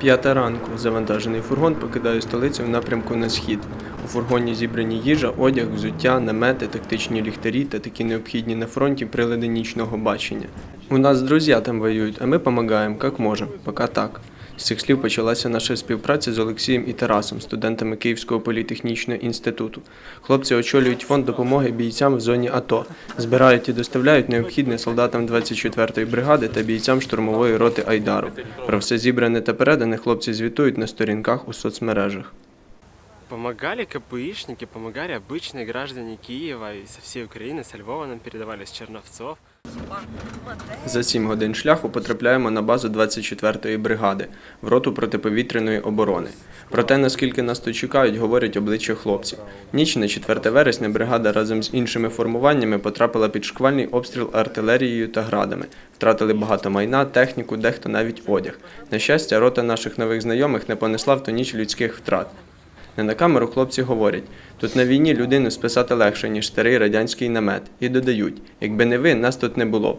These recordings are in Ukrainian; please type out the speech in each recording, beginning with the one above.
П'ята ранку. Завантажений фургон покидає столицю в напрямку на схід. У фургоні зібрані їжа, одяг, взуття, намети, тактичні ліхтарі та такі необхідні на фронті прилади нічного бачення. У нас друзі там воюють, а ми допомагаємо, як можемо, поки так. З цих слів почалася наша співпраця з Олексієм і Тарасом, студентами Київського політехнічного інституту. Хлопці очолюють фонд допомоги бійцям в зоні АТО, збирають і доставляють необхідне солдатам 24-ї бригади та бійцям штурмової роти Айдару. Про все зібране та передане хлопці звітують на сторінках у соцмережах. Помогали КПИшники, помогали обычные граждане Киева и со всей Украины, со Львова нам передавали, с Черновцов. За 7 годин шляху потрапляємо на базу 24-ї бригади в роту протиповітряної оборони. Про те, наскільки нас тут чекають, говорять обличчя хлопців. Ніч на 4 вересня бригада разом з іншими формуваннями потрапила під шквальний обстріл артилерією та градами. Втратили багато майна, техніку, дехто навіть одяг. На щастя, рота наших нових знайомих не понесла в ту ніч людських втрат. Не на камеру хлопці говорять, тут на війні людину списати легше, ніж старий радянський намет, і додають, якби не ви, нас тут не було б.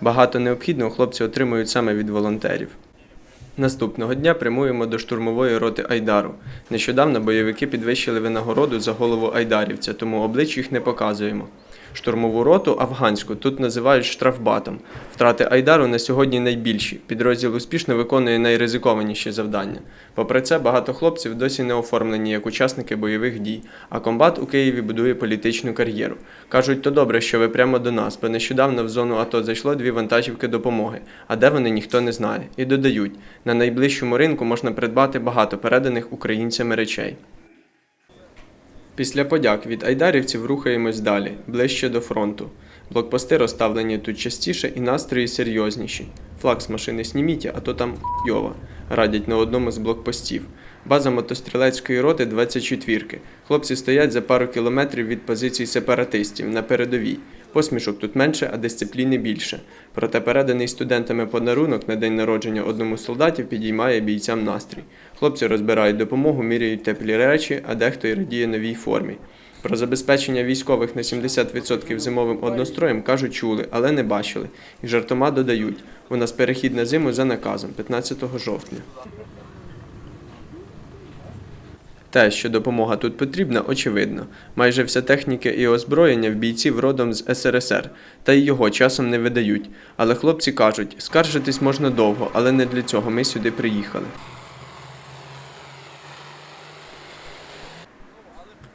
Багато необхідного хлопці отримують саме від волонтерів. Наступного дня прямуємо до штурмової роти Айдару. Нещодавно бойовики підвищили винагороду за голову айдарівця, тому облич їх не показуємо. Штурмову роту афганську тут називають штрафбатом. Втрати Айдару на сьогодні найбільші. Підрозділ успішно виконує найризикованіші завдання. Попри це, багато хлопців досі не оформлені як учасники бойових дій, а комбат у Києві будує політичну кар'єру. Кажуть, то добре, що ви прямо до нас, бо нещодавно в зону АТО зайшло дві вантажівки допомоги, а де вони ніхто не знає. І додають, на найближчому ринку можна придбати багато переданих українцями речей. Після подяк від айдарівців рухаємось далі, ближче до фронту. Блокпости розставлені тут частіше і настрої серйозніші. Флаг з машини сніміть, а то там йова, радять на одному з блокпостів. База мотострілецької роти 24-ки. Хлопці стоять за пару кілометрів від позицій сепаратистів на передовій. Посмішок тут менше, а дисципліни більше. Проте переданий студентами подарунок на день народження одному з солдатів підіймає бійцям настрій. Хлопці розбирають допомогу, міряють теплі речі, а дехто й радіє новій формі. Про забезпечення військових на 70% зимовим одностроєм кажуть, чули, але не бачили. І жартома додають: у нас перехід на зиму за наказом 15 жовтня. Те, що допомога тут потрібна, очевидно. Майже вся техніка і озброєння в бійців родом з СРСР, та й його часом не видають. Але хлопці кажуть, скаржитись можна довго, але не для цього ми сюди приїхали.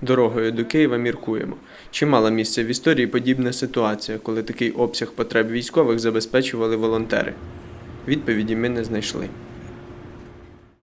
Дорогою до Києва міркуємо. Чи мала місце в історії подібна ситуація, коли такий обсяг потреб військових забезпечували волонтери? Відповіді ми не знайшли.